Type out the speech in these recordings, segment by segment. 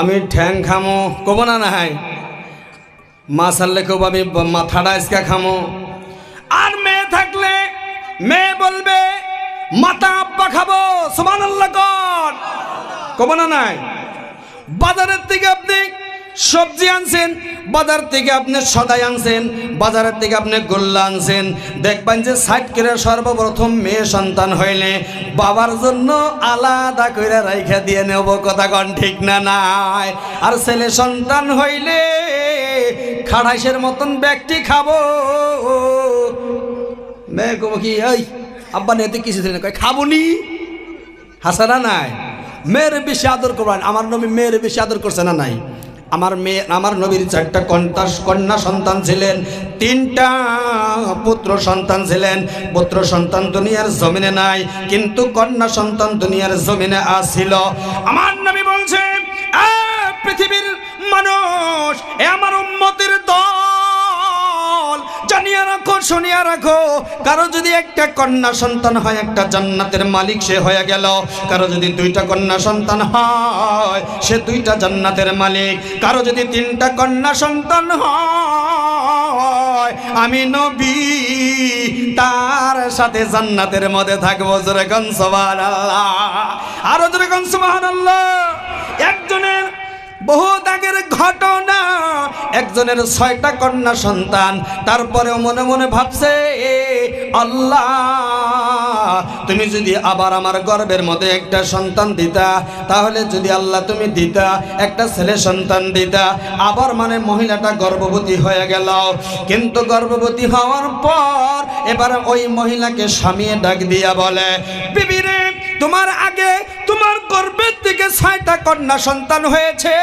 আমি ঠ্যাং খামো, কব না নাই। মা সারলে কব আমি মাথাটা আজকা খামো। আর মেয়ে থাকলে মেয়ে বলবে মাথা আব্বা খাব সমান আল্লাহ কব না নাই। বাজারের থেকে আপনি সবজি আনছেন, বাজার থেকে আপনি সদাই আনছেন, বাজারের থেকে আপনি গোল্লা আনছেন। দেখবেন যে সাইড করে সর্বপ্রথম মেয়ে সন্তান হইলে বাবার জন্য আলাদা করে রাইখা দিয়ে নেব, কথা কন ঠিক না নাই? আর ছেলে সন্তান হইলে খাড়াইশের মতন ব্যক্তি খাব। মেয়ে কব কি ওই আব্বা নেতে কিছু দিন খাব নি হাসানা নাই। মেয়ের বেশি আদর করবেন আমার নবী মেয়ের বেশি আদর করছে না নাই? আমার মেয়ে, আমার নবীর চারটা কন্যা কন্যা সন্তান ছিলেন, তিনটা পুত্র সন্তান ছিলেন। পুত্র সন্তান দুনিয়ার জমিনে নাই, কিন্তু কন্যা সন্তান দুনিয়ার জমিনে আসিল আমার নবী বলছে, "এ পৃথিবীর মানুষ, এ আমার উম্মতের দল জানিয়া রাখো, শুনিয়া রাখো। কারও যদি একটা কন্যা সন্তান হয়, একটা জান্নাতের মালিক সে হয়ে গেল। কারও যদি দুইটা কন্যা সন্তান হয়, সে দুইটা জান্নাতের মালিক। কারও যদি তিনটা কন্যা সন্তান হয়, আমি নবী, তার সাথে জান্নাতের মধ্যে থাকব জোরে গন সুবহানাল্লাহ। আরও জোরে গন সুবহানাল্লাহ। একজনের বহুত আগের ঘটনা একজনের ছয়টা কন্যা সন্তান, তারপরেও মনে মনে ভাবছে, "এ আল্লাহ, তুমি যদি আবার আমার গর্বের মধ্যে একটা সন্তান দিতা, তাহলে যদি আল্লাহ তুমি দিতা, একটা ছেলে সন্তান দিতা, আবার মানে মহিলাটা গর্ভবতী হয়ে গেল। কিন্তু গর্ভবতী হওয়ার পর এবার ওই মহিলাকে স্বামী ডাক দিয়া বলে, বিবি রে, তোমার আগে তোমার গর্বের থেকে ছয়টা কন্যা সন্তান হয়েছে।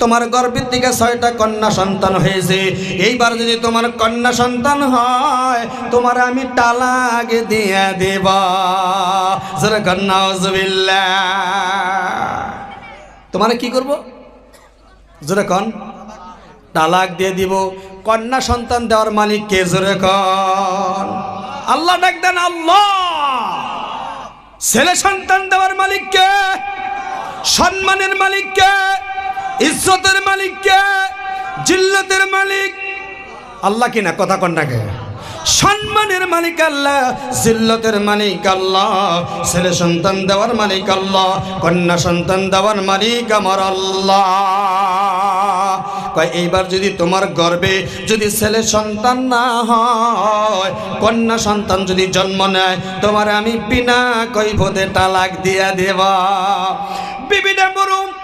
তোমার গর্ভের দিকে ছয়টা কন্যা সন্তান হয়েছে। এইবার যদি তোমার কন্যা সন্তান হয়, তোমার আমি তালাক দিয়ে দেব। কন্যা তোমার কি করব? জোরে কন তালাক দিয়ে দিব। কন্যা সন্তান দেওয়ার মালিক কে জোরে কন আল্লাহ ডাক দেন, আল্লাহ! ছেলে সন্তান দেওয়ার মালিক কে সম্মানের মালিক কে ইজ্জতের মালিক কে? জিল্লতের মালিক? আল্লাহ কিনা কথা কন্যাকে সম্মানের মালিক আল্লাহ, জিল্লতের মালিক আল্লাহ, ছেলে সন্তান দেওয়ার মালিক আল্লাহ, কন্যা সন্তান দেওয়ার মালিক আমার আল্লাহ। কয়, এইবার যদি তোমার গর্বে যদি ছেলে সন্তান না হয়, কন্যা সন্তান যদি জন্ম নেয়, তোমার আমি বিনা কৈফতে তালাক দিয়া দেবা। বিবিটা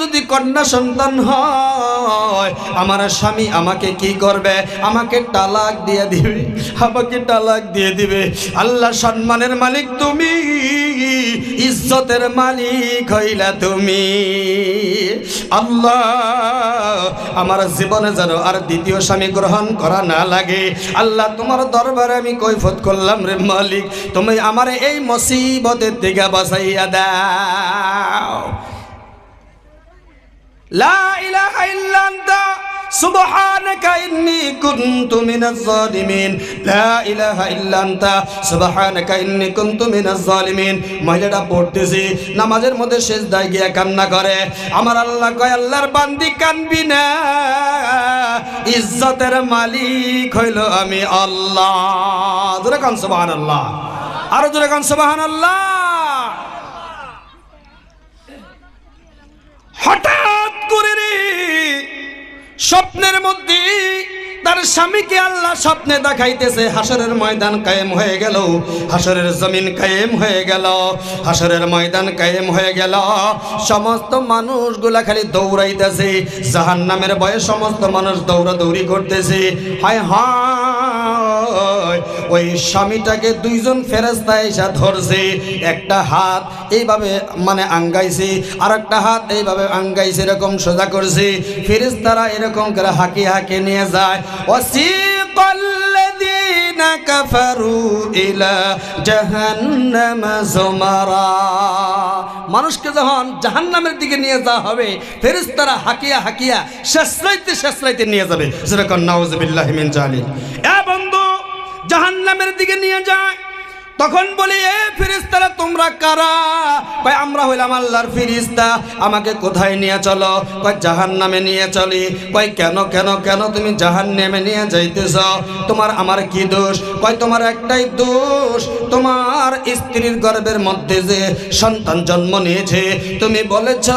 যদি কন্যা সন্তান হয়, আমার স্বামী আমাকে কি করবে? আমাকে তালাক দিয়ে দিবে, আমাকে তালাক দিয়ে দিবে। আল্লাহ সম্মানের মালিক তুমি, ইজ্জতের মালিক হইলা তুমি। আল্লাহ, আমার জীবনে যেন আর দ্বিতীয় স্বামী গ্রহণ করা না লাগে। আল্লাহ, তোমার দরবারে আমি কৈফত করলাম রে মালিক। তুমি আমার এই মুসিবতের দিকে বাঁচাইয়া দাও। লা মহিলাটা পড়তেছে, নামাজের মধ্যে শেষ সেজদায় গিয়া কান্না করে। আমার আল্লাহ কয়, আল্লাহর বান্দি কানবি না। ইজ্জতের মালিক হইল আমি আল্লাহ। জোরে কান সুবহানাল্লাহ। আরও জোরে কান সুবহানাল্লাহ হঠাৎ করে রে স্বপ্নের মধ্যে তার স্বামীকে আল্লাহ স্বপ্নে দেখাইতেছে, হাসরের ময়দান কায়েম হয়ে গেল, হাসরের জমিন কায়েম হয়ে গেল, হাসরের ময়দান কায়েম হয়ে গেল। সমস্ত মানুষগুলা খালি দৌড়াইতেছে জাহান নামের বয়ে সমস্ত মানুষ দৌড়াদৌড়ি করতেছে। হায় হায়! ওই স্বামীটাকে দুইজন ফেরেস্তা এসে ধরছে একটা হাত এইভাবে মানে আঙ্গাইছে আর একটা হাত এইভাবে আঙ্গাইছে এরকম সোজা করছে ফেরেস্তারা এরকম করে হাঁকি হাঁকি নিয়ে যায় وسيق الذين কাফারু ইলা জাহান্নাম যুমারা মানুষকে যখন জাহান্নামের দিকে নিয়ে যাওয়া হবে ফেরেশতারা হাকিয়া হাকিয়া শেষরাইতে শেষরাইতে নিয়ে যাবে যেরকম নাউজুবিল্লাহি মিন জালিক এ বন্ধু জাহান্নামের দিকে নিয়ে যায়। তখন বলি, এ ফিরিস্তারা তোমরা কারা? কয়, আমরা হইলাম আল্লাহর ফিরিস্তা আমাকে কোথায় নিয়ে চলো? কয় জাহান নামে নিয়ে চলি। কয়, কেন কেন কেন তুমি জাহান নেমে নিয়ে যাইতেছ? তোমার আমার কি দোষ? কয়, তোমার একটাই দোষ, তোমার স্ত্রীর গর্বের মধ্যে যে সন্তান জন্ম নিয়েছে। তুমি বলেছ,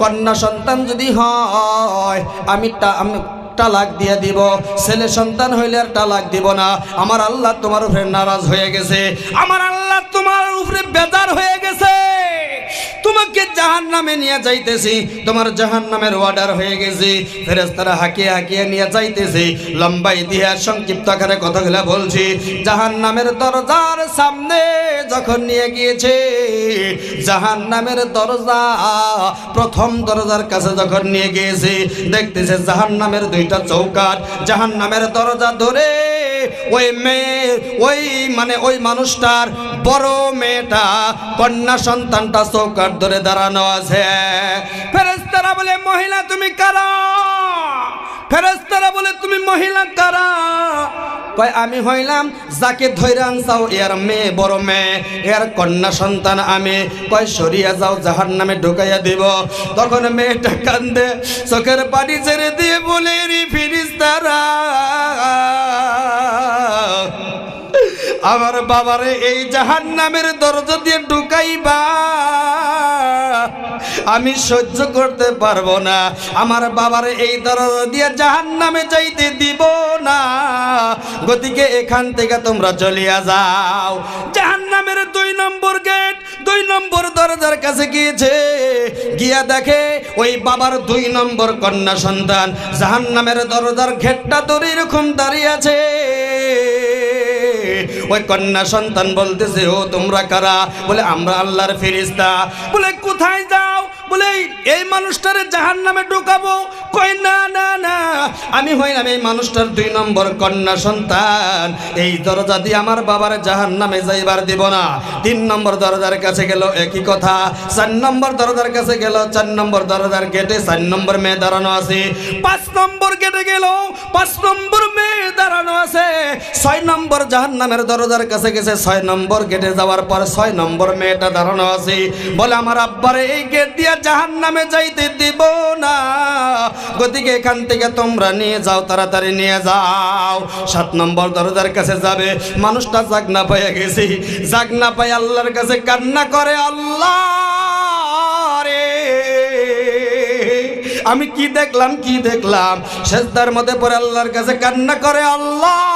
কন্যা সন্তান যদি হয়, আমি তা, আমি তালাক দিয়ে দিব। ছেলে সন্তান হইলে আর তালাক দিব না। আমার আল্লাহ তোমার উপরে নারাজ হয়ে গেছে। আমার আল্লাহ তোমার উপরে বেজার হয়ে গেছে। তোমাকে জাহান নামে নিয়ে যাইতেছি। তোমার জাহান নামের অর্ডার হয়ে গেছে। ফেরেস্তারা হাঁকিয়ে হাঁকিয়ে নিয়ে যাইতেছি। লম্বা ইতিহাস সংক্ষিপ্ত আকারে কথাগুলা বলছি। জাহান নামের দরজার সামনে যখন নিয়ে গিয়েছে জাহান নামের দরজা প্রথম দরজার কাছে যখন নিয়ে গিয়েছে, দেখতেছে জাহান নামের দুইটা চৌকাট জাহান নামের দরজা ধরে ওই মেয়ে, ওই মানে ওই মানুষটার বড় মেয়েটা, কন্যা সন্তানটা চৌকার ধরে দাঁড়ানো আছে। ফেরেস্তারা বলে, মহিলা, তুমি কারা? ফেরেস্তারা বলে, তুমি মহিলা কারা? কয়, আমি হইলাম যাকে ধৈরান চাও এর মেয়ে, বড় মেয়ে। এর কন্যা সন্তান আমি। কয়, সরিয়া যাও জাহার নামে ঢুকাইয়া দিব। তখন মেয়েটা কান্দে, চোখের পানি ছেড়ে দিয়ে বলে রে ফিরিস্তারা আমার বাবারে এই জাহান নামের দরজা দিয়ে ঢুকাইবা। আমি সহ্য করতে পারব না। আমার বাবার এই দরজা দিয়ে জাহান নামে যাইতে দিব না। গতিকে এখান থেকে তোমরা চলিয়া যাও। জাহান নামের দুই নম্বর গেট, দুই নম্বর দরজার কাছে গিয়েছে। গিয়া দেখে ওই বাবার দুই নম্বর কন্যা সন্তান। জাহান নামের দরজার ঘেটটা ধরে এরকম দাঁড়িয়ে আছে। ওই কন্যা সন্তান বলতেছে, ও, তোমরা কারা? বলে, আমরা আল্লাহর ফেরিস্তা বলে, কোথায় যাও? বলে, এই মানুষটারে জাহান নামে ঢুকাবো। কই না না না, আমি হইলাম এই মানুষটার দুই নম্বর কন্যা সন্তান। এই দরজা দিয়ে আমার বাবার জাহান নামে যাইবার দিব না। তিন নম্বর দরজার কাছে গেল একই কথা। চার নম্বর দরজার কাছে গেল, চার নম্বর দরজার গেটে চার নম্বর মেয়ে দাঁড়ানো আছে। পাঁচ নম্বর গেটে গেল, পাঁচ নম্বর মেয়ে দাঁড়ানো আছে। ছয় নম্বর জাহান নামের দরজার কাছে গেছে, ছয় নম্বর গেটে যাওয়ার পর ছয় নম্বর মেয়েটা দাঁড়ানো আছে। বলে, আমার আব্বারে, এই গেট দিয়ে জাহান নামে যাইতে দিব না। গতিকে এখান থেকে তোমরা নিয়ে যাও, তাড়াতাড়ি নিয়ে যাও। সাত নম্বর দরজার কাছে যাবে। মানুষটা জাগনা পাইয়া গেছি। জাগনা পাই আল্লাহর কাছে কান্না করে, আল্লাহ! আমি কি দেখলাম কি দেখলাম? শেষদার মধ্যে পরে আল্লাহর কাছে কান্না করে, আল্লাহ!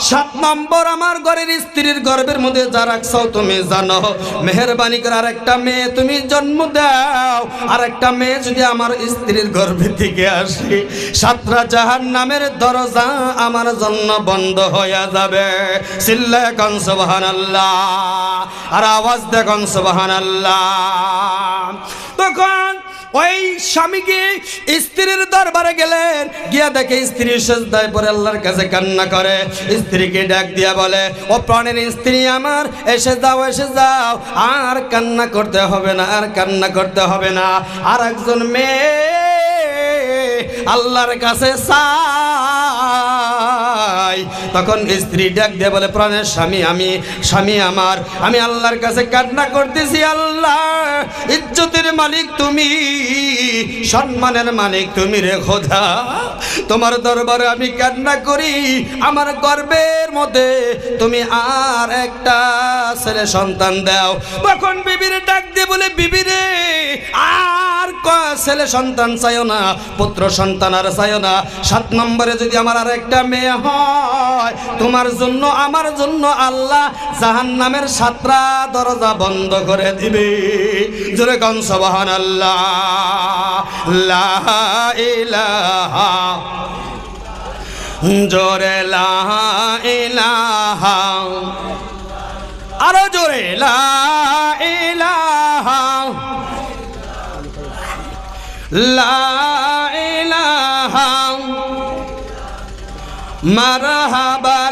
সাত নম্বর আমার ঘরের স্ত্রীর গর্ভের মধ্যে যা রাখছো তুমি জানো। মেহরবানি করে আর একটা মেয়ে তুমি জন্ম দাও। আর একটা মেয়ে যদি আমার স্ত্রীর গর্ভে থেকে আসে সাতরা জাহান নামের দরজা আমার জন্য বন্ধ হয়ে যাবে। সিল্লা কন সুবহান আল্লাহ আর আওয়াজ দেখুন সুবহান আল্লাহ তখন ওই স্বামীকে স্ত্রীর দরবারে গেলেন, গিয়া দেখে স্ত্রী সেজদায় পরে আল্লাহর কাছে কান্না করে। স্ত্রীকে ডাক দিয়া বলে, ও প্রাণের স্ত্রী আমার, এসে যাও এসে যাও। আর কান্না করতে হবে না, আর কান্না করতে হবে না। আর একজন মেয়ে আল্লাহর কাছে চাই তখন স্ত্রী ডাক দিয়ে বলে, প্রাণের স্বামী, আমি, স্বামী আমার, আমি আল্লাহর কাছে কান্না করতেছি, আল্লাহ। ইজ্জতের মালিক তুমি, সম্মানের মালিক তুমি রে খোদা। তোমার দরবারে আমি কান্না করি, আমার গর্বের মধ্যে তুমি আর একটা ছেলে সন্তান দাও। তখন বিবিরে ডাক দিয়ে বলে বিবিরে আর ছেলে সন্তান চাইও না, পুত্র সন্তান আর চাইও না। সাত নম্বরে যদি আমার আর একটা মেয়ে হয়, তোমার জন্য, আমার জন্য আল্লাহ জাহান নামের সাতটা দরজা বন্ধ করে দিবে। জোরে কন সবাহান আল্লাহ ইলাহা। জোরে লা ইলাহা। আরও জোরে, লা লা ইলাহা মারহাবা